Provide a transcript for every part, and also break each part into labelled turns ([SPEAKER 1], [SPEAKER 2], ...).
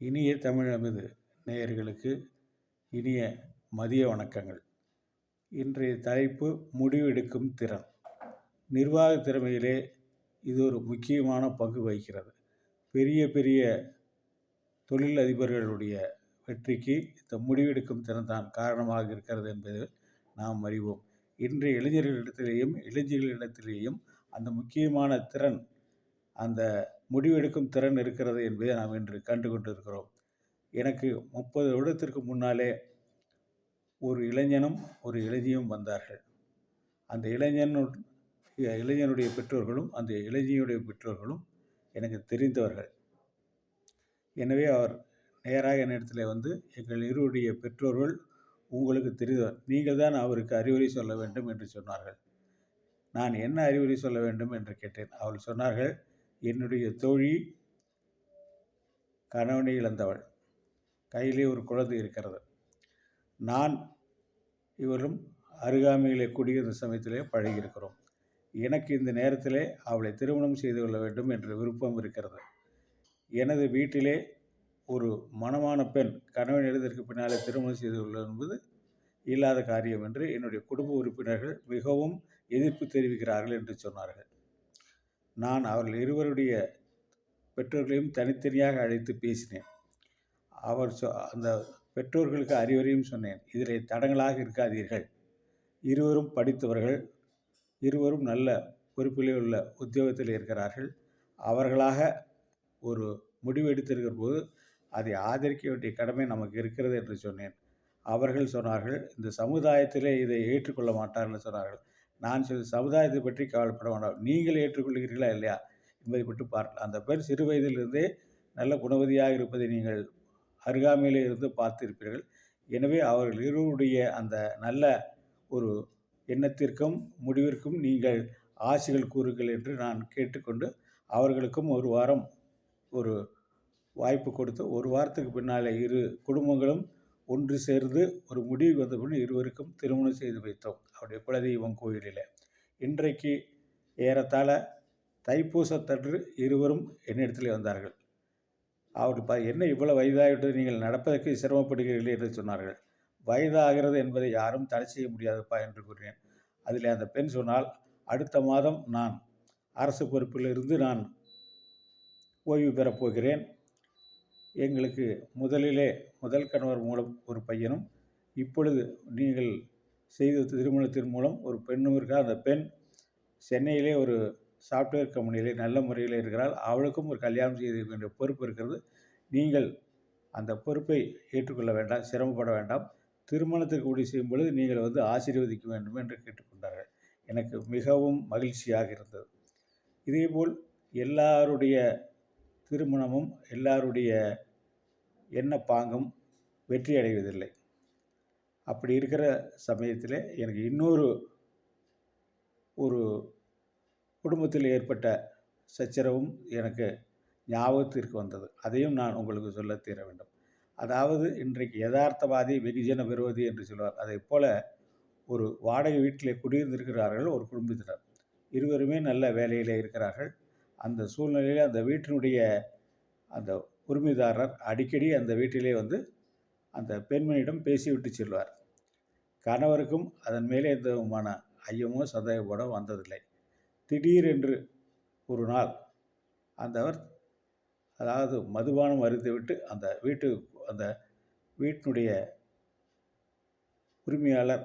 [SPEAKER 1] இனிய தமிழமிது நேயர்களுக்கு இனிய மதிய வணக்கங்கள். இன்றைய தலைப்பு முடிவெடுக்கும் திறன். நிர்வாக திறமையிலே இது ஒரு முக்கியமான பங்கு வகிக்கிறது. பெரிய பெரிய தொழில் அதிபர்களுடைய வெற்றிக்கு இந்த முடிவெடுக்கும் திறன் தான் காரணமாக இருக்கிறது என்பது நாம் அறிவோம். இன்றைய இளைஞர்களிடத்திலேயும் இளைஞர்களிடத்திலேயும் அந்த முக்கியமான திறன் அந்த முடிவெடுக்கும் திறன் இருக்கிறது என்பதை நாம் இன்று கண்டு கொண்டிருக்கிறோம் எனக்கு முப்பது வருடத்திற்கு முன்னாலே ஒரு இளைஞனும் ஒரு இளைஞியும் வந்தார்கள். அந்த இளைஞனு இளைஞனுடைய பெற்றோர்களும் அந்த இளைஞனுடைய பெற்றோர்களும் எனக்கு தெரிந்தவர்கள். எனவே அவர் நேராக என்னிடத்தில் வந்து எங்கள் இருவருடைய பெற்றோர்கள் உங்களுக்கு தெரிந்தவர். நீங்கள் தான் அவருக்கு அறிவுரை சொல்ல வேண்டும் என்று சொன்னார்கள். நான் என்ன அறிவுரை சொல்ல வேண்டும் என்று கேட்டேன். அவள் சொன்னார்கள் என்னுடைய தோழி கணவனை இழந்தவள். கையிலே ஒரு குழந்தை இருக்கிறது. நான் இவரும் அருகாமையிலே குடியிருந்த சமயத்திலே பழகியிருக்கிறோம். எனக்கு இந்த நேரத்திலே அவளை திருமணம் செய்து கொள்ள வேண்டும் என்ற விருப்பம் இருக்கிறது. எனது வீட்டிலே ஒரு மனமான பெண் கணவன் எழுதற்கு பின்னாலே திருமணம் செய்து கொள்ள என்பது இல்லாத காரியம் என்று என்னுடைய குடும்ப உறுப்பினர்கள் மிகவும் எதிர்ப்பு தெரிவிக்கிறார்கள் என்று சொன்னார்கள். நான் அவர்கள் இருவருடைய பெற்றோர்களையும் தனித்தனியாக அழைத்து பேசினேன். அவர் சொ அந்த பெற்றோர்களுக்கு அறிவுரையும் சொன்னேன். இதில் தடங்களாக இருக்காதீர்கள். இருவரும் படித்தவர்கள். இருவரும் நல்ல பொறுப்பிலே உள்ள உத்தியோகத்தில் இருக்கிறார்கள். அவர்களாக ஒரு முடிவு எடுத்திருக்கிற போது அதை ஆதரிக்க வேண்டிய கடமை நமக்கு இருக்கிறது என்று சொன்னேன். அவர்கள் சொன்னார்கள் இந்த சமுதாயத்திலே இதை ஏற்றுக்கொள்ள மாட்டார்கள் சொன்னார்கள். நான் சில சமுதாயத்தை பற்றி கவலைப்பட வேண்டாம். நீங்கள் ஏற்றுக்கொள்கிறீர்களா இல்லையா என்பதை பற்றி பார்க்கலாம். அந்த பெண் சிறு வயதிலிருந்தே நல்ல குணவதியாக இருப்பதை நீங்கள் அருகாமையிலே இருந்து பார்த்திருப்பீர்கள். எனவே அவர்கள் இருவருடைய அந்த நல்ல ஒரு எண்ணத்திற்கும் முடிவிற்கும் நீங்கள் ஆசைகள் கூறுங்கள் என்று நான் கேட்டுக்கொண்டு அவர்களுக்கும் ஒரு வாரம் ஒரு வாய்ப்பு கொடுத்து ஒரு வாரத்துக்கு பின்னால் இரு குடும்பங்களும் ஒன்று சேர்ந்து ஒரு முடிவு பின் இருவருக்கும் திருமணம் செய்து வைத்தோம். அவருடைய குலதெய்வம் கோயிலில். இன்றைக்கு ஏறத்தாழ தைப்பூசத்தன்று இருவரும் என்னிடத்தில் வந்தார்கள். அவர் ப என்ன இவ்வளோ வயதாகிவிட்டது நீங்கள் நடப்பதற்கு சிரமப்படுகிறீர்கள்? என்று சொன்னார்கள். வயதாகிறது என்பதை யாரும் தடை செய்ய முடியாதுப்பா என்று கூறினேன். அதில் அந்த பெண் சொன்னால் அடுத்த மாதம் நான் அரசு பொறுப்பிலிருந்து நான் ஓய்வு பெறப் போகிறேன். எங்களுக்கு முதலிலே முதல் கணவர் மூலம் ஒரு பையனும் இப்பொழுது நீங்கள் செய்து திருமணத்தின் மூலம் ஒரு பெண்ணும் இருக்கா அந்த பெண் சென்னையிலே ஒரு சாஃப்ட்வேர் கம்பெனியிலே நல்ல முறையில் இருக்கிறாள். அவளுக்கும் ஒரு கல்யாணம் செய்து வேண்டிய பொறுப்பு இருக்கிறது. நீங்கள் அந்த பொறுப்பை ஏற்றுக்கொள்ள வேண்டாம் சிரமப்பட வேண்டாம். திருமணத்திற்கு உறுதி செய்யும் பொழுது நீங்கள் வந்து ஆசீர்வதிக்க வேண்டும் என்று கேட்டுக்கொண்டார்கள். எனக்கு மிகவும் மகிழ்ச்சியாக இருந்தது. இதேபோல் எல்லாருடைய திருமணமும் எல்லாருடைய எண்ண பாங்கும் வெற்றி அடைவதில்லை அப்படி இருக்கிற சமயத்தில் எனக்கு இன்னொரு ஒரு குடும்பத்தில் ஏற்பட்ட சச்சரவும் எனக்கு ஞாபகத்திற்கு வந்தது. அதையும் நான் உங்களுக்கு சொல்ல தீர வேண்டும். அதாவது இன்றைக்கு யதார்த்தவாதி வெகுஜன விரோதி என்று சொல்வார். அதை போல ஒரு வாடகை வீட்டில் குடியிருந்திருக்கிறார்கள் ஒரு குடும்பத்தினர். இருவருமே நல்ல வேலையில் இருக்கிறார்கள். அந்த சூழ்நிலையில் அந்த வீட்டினுடைய அந்த உரிமைதாரர் அடிக்கடி அந்த வீட்டிலே வந்து அந்த பெண்மணியிடம் பேசிவிட்டு செல்வார். கணவருக்கும் அதன் மேலே எந்த விதமான ஐயமோ சந்தேகப்பட வந்ததில்லை. திடீரென்று ஒரு நாள் அந்தவர் அதாவது மதுபானம் அறிந்துவிட்டு அந்த வீட்டு அந்த வீட்டினுடைய உரிமையாளர்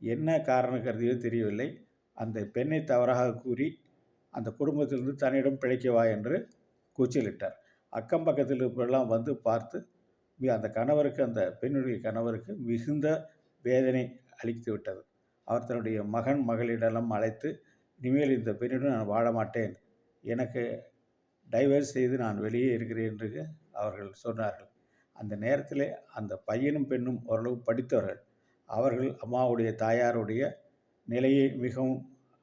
[SPEAKER 1] என்ன காரணம் கருதியோ தெரியவில்லை. அந்த பெண்ணை தவறாக கூறி அந்த குடும்பத்திலிருந்து தன்னிடம் பிழைக்கவா என்று கூச்சலிட்டார். அக்கம் பக்கத்தில் இருப்பெல்லாம் வந்து பார்த்து அந்த கணவருக்கு அந்த பெண்ணுடைய கணவருக்கு மிகுந்த வேதனை அளித்து விட்டது. அவர் தன்னுடைய மகன் மகளிடெல்லாம் அழைத்து இனிமேல் இந்த பெண்ணுடன் நான் வாழ மாட்டேன். எனக்கு டைவர்ஸ் செய்து நான் வெளியே இருக்கிறேன் என்று அவர்கள் சொன்னார்கள். அந்த நேரத்தில் அந்த பையனும் பெண்ணும் ஓரளவு படித்தவர்கள். அவர்கள் அம்மாவுடைய தாயாருடைய நிலையை மிகவும்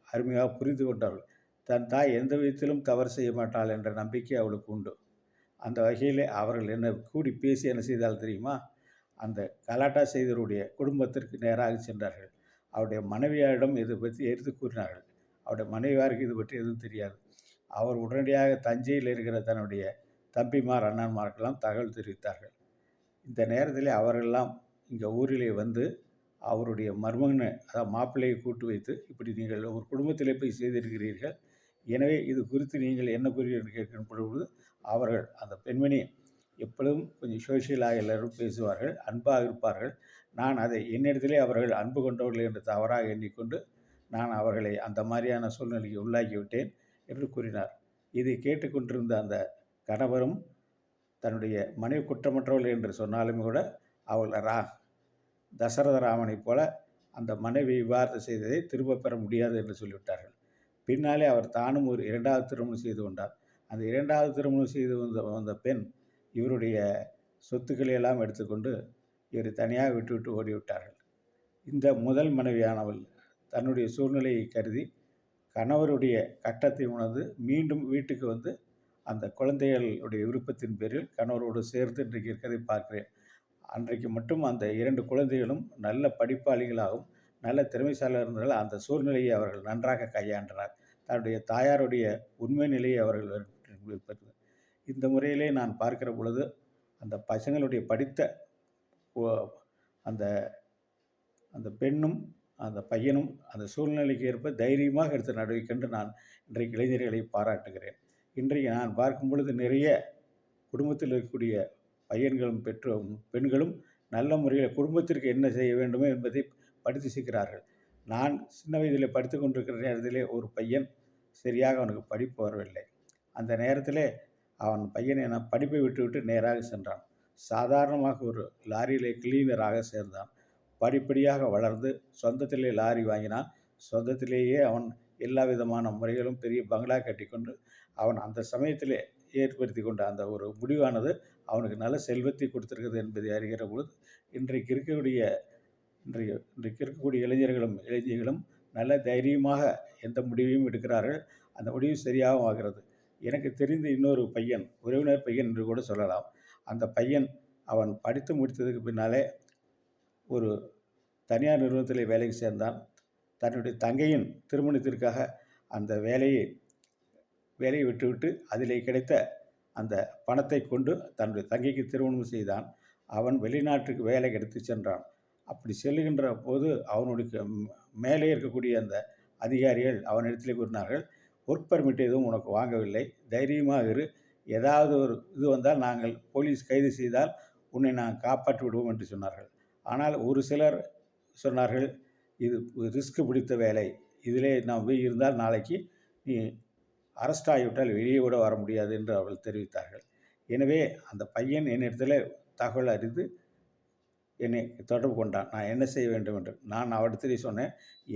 [SPEAKER 1] அருமையாக புரிந்து கொண்டார்கள் தன் தாய் எந்த விதத்திலும் தவறு செய்ய மாட்டாள் என்ற நம்பிக்கை அவளுக்கு உண்டு. அந்த வகையில் அவர்கள் என்ன கூடி பேசி என்ன செய்தால் தெரியுமா? அந்த கலாட்டா செய்தவருடைய குடும்பத்திற்கு நேராக சென்றார்கள். அவருடைய மனைவியாரிடம் இதை பற்றி எடுத்து கூறினார்கள். அவருடைய மனைவியாருக்கு இது பற்றி எதுவும் தெரியாது. அவர் உடனடியாக தஞ்சையில் இருக்கிற தன்னுடைய தம்பிமார் அண்ணன்மார்க்கெல்லாம் தகவல் தெரிவித்தார்கள். இந்த நேரத்தில் அவர்கள்லாம் இங்கே ஊரிலே வந்து அவருடைய மருமகனை அதாவது மாப்பிள்ளையை கூட்டு வைத்து இப்படி நீங்கள் ஒரு குடும்பத்திலே போய் செய்திருக்கிறீர்கள். எனவே இது குறித்து நீங்கள் என்ன கூறுகிறீர்கள் கேட்கும் பொழுது அவர்கள் அந்த பெண்மணி எப்பொழுதும் கொஞ்சம் சோஷியலாக எல்லோரும் பேசுவார்கள் அன்பாக இருப்பார்கள். நான் அதை என்னிடத்திலே அவர்கள் அன்பு கொண்டவர்கள் என்று தவறாக எண்ணிக்கொண்டு நான் அவர்களை அந்த மாதிரியான சூழ்நிலைக்கு உள்ளாக்கி விட்டேன் என்று கூறினார். இதை கேட்டுக்கொண்டிருந்த அந்த கணவரும் தன்னுடைய மனைவி குற்றமற்றவர்கள் என்று சொன்னாலும் கூட அவள் ரா தசரத ராமனைப் போல அந்த மனைவி விவாதம் செய்ததை திரும்ப பெற முடியாது என்று சொல்லிவிட்டார்கள். பின்னாலே அவர் தானும் ஒரு இரண்டாவது திருமணம் செய்து கொண்டார். அந்த இரண்டாவது திருமணம் செய்து வந்த வந்த பெண் இவருடைய சொத்துக்களை எல்லாம் எடுத்துக்கொண்டு இவரை தனியாக விட்டுவிட்டு ஓடிவிட்டார்கள். இந்த முதல் மனைவியானவள் தன்னுடைய சூழ்நிலையை கருதி கணவருடைய கட்டத்தை உணர்ந்து மீண்டும் வீட்டுக்கு வந்து அந்த குழந்தைகளுடைய விருப்பத்தின் பேரில் கணவரோடு சேர்த்து இன்றைக்கு இருக்கிறதை பார்க்கிறேன். அன்றைக்கு மட்டும் அந்த இரண்டு குழந்தைகளும் நல்ல படிப்பாளிகளாகவும் நல்ல திறமைசாலியாக இருந்தால் அந்த சூழ்நிலையை அவர்கள் நன்றாக கையாண்டனர். தன்னுடைய தாயாருடைய உண்மை நிலையை அவர்கள் இந்த முறையிலே நான் பார்க்கிற பொழுது அந்த பசங்களுடைய படித்த அந்த அந்த பெண்ணும் அந்த பையனும் அந்த சூழ்நிலைக்கு ஏற்ப தைரியமாக எடுத்த நடவடிக்கை நான் இன்றைக்கு இளைஞர்களை பாராட்டுகிறேன். இன்றைக்கு நான் பார்க்கும் பொழுது நிறைய குடும்பத்தில் இருக்கக்கூடிய பையன்களும் பெற்றோ பெண்களும் நல்ல முறையில் குடும்பத்திற்கு என்ன செய்ய வேண்டுமோ என்பதை படித்து சிக்கிறார்கள். நான் சின்ன வயதில் படித்து கொண்டிருக்கிற நேரத்திலே ஒரு பையன் சரியாக அவனுக்கு படிப்பு வரவில்லை. அந்த நேரத்திலே அவன் பையனை என படிப்பை விட்டுவிட்டு நேராக சென்றான். சாதாரணமாக ஒரு லாரியிலே கிளீனராக சேர்ந்தான். படிப்படியாக வளர்ந்து சொந்தத்திலே லாரி வாங்கினான். சொந்தத்திலேயே அவன் எல்லா விதமான முறைகளும் பெரிய பங்களா கட்டிக்கொண்டு அவன் அந்த சமயத்திலே ஏற்படுத்தி கொண்ட அந்த ஒரு முடிவானது அவனுக்கு நல்ல செல்வத்தை கொடுத்துருக்குது என்பதை அறிகிற பொழுது இன்றைக்கு இருக்கக்கூடிய இன்றைக்கு இன்றைக்கு இருக்கக்கூடிய இளைஞர்களும் இளைஞர்களும் நல்ல தைரியமாக எந்த முடிவையும் எடுக்கிறார்கள். அந்த முடிவு சரியாகவும் ஆகிறது. எனக்கு தெரிந்த இன்னொரு பையன் உறவினர் பையன் என்று கூட சொல்லலாம். அந்த பையன் அவன் படித்து முடித்ததுக்கு பின்னாலே ஒரு தனியார் நிறுவனத்தில் வேலைக்கு சேர்ந்தான். தன்னுடைய தங்கையின் திருமணத்திற்காக அந்த வேலையை வேலையை விட்டுவிட்டு அதிலே கிடைத்த அந்த பணத்தை கொண்டு தன்னுடைய தங்கைக்கு திருமணம் செய்தான். அவன் வெளிநாட்டுக்கு வேலை எடுத்து சென்றான். அப்படி செல்லுகின்ற போது அவனுடைய மேலே இருக்கக்கூடிய அந்த அதிகாரிகள் அவனிடத்தில் கூறினார்கள் ஒர்க் பர்மிட் எதுவும் உனக்கு வாங்கவில்லை. தைரியமாக இரு. ஏதாவது ஒரு இது வந்தால் நாங்கள் போலீஸ் கைது செய்தால் உன்னை நாங்கள் காப்பாற்றி விடுவோம் என்று சொன்னார்கள். ஆனால் ஒரு சிலர் சொன்னார்கள் இது ரிஸ்க் பிடித்த வேலை. இதிலே நாம் போய் இருந்தால் நாளைக்கு நீ அரெஸ்ட் ஆகிவிட்டால் வெளியே கூட வர முடியாது என்று அவர்கள் தெரிவித்தார்கள். எனவே அந்த பையன் என்னிடத்தில் தகவல் அறிந்து என்னை தொடர்பு கொண்டான். நான் என்ன செய்ய வேண்டும் என்று நான் அவரிடத்திலே சொன்னேன்.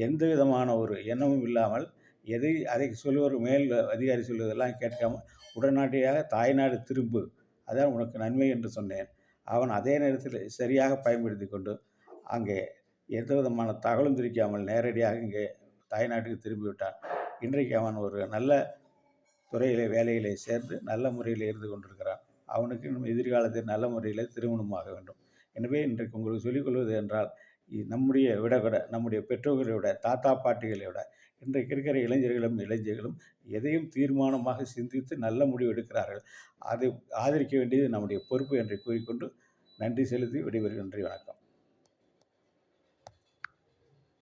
[SPEAKER 1] எந்த விதமான ஒரு எண்ணமும் இல்லாமல் எதை அதை சொல்லுவர் மேல் அதிகாரி சொல்வதெல்லாம் கேட்காமல் உடனடியாக தாய்நாடு திரும்பு. அதான் உனக்கு நன்மை என்று சொன்னேன். அவன் அதே நேரத்தில் சரியாக பயன்படுத்தி கொண்டு அங்கே எந்த விதமான தகவலும் திரிக்காமல் நேரடியாக இங்கே தாய்நாட்டுக்கு திரும்பிவிட்டான். இன்றைக்கு அவன் ஒரு நல்ல துறையிலே வேலையிலே சேர்ந்து நல்ல முறையில் இருந்து கொண்டிருக்கிறான். அவனுக்கு எதிர்காலத்தில் நல்ல முறையில் திருமணமாக வேண்டும். எனவே இன்றைக்கு உங்களுக்கு சொல்லிக்கொள்வது என்றால் நம்முடைய விட நம்முடைய பெற்றோர்களை விட தாத்தா பாட்டிகளை விட இன்றைக்கு இருக்கிற இளைஞர்களும் இளைஞர்களும் எதையும் தீர்மானமாக சிந்தித்து நல்ல முடிவு எடுக்கிறார்கள். அதை ஆதரிக்க வேண்டியது நம்முடைய பொறுப்பு என்று கூறிக்கொண்டு நன்றி செலுத்தி விடைபெறுகின்ற வணக்கம்.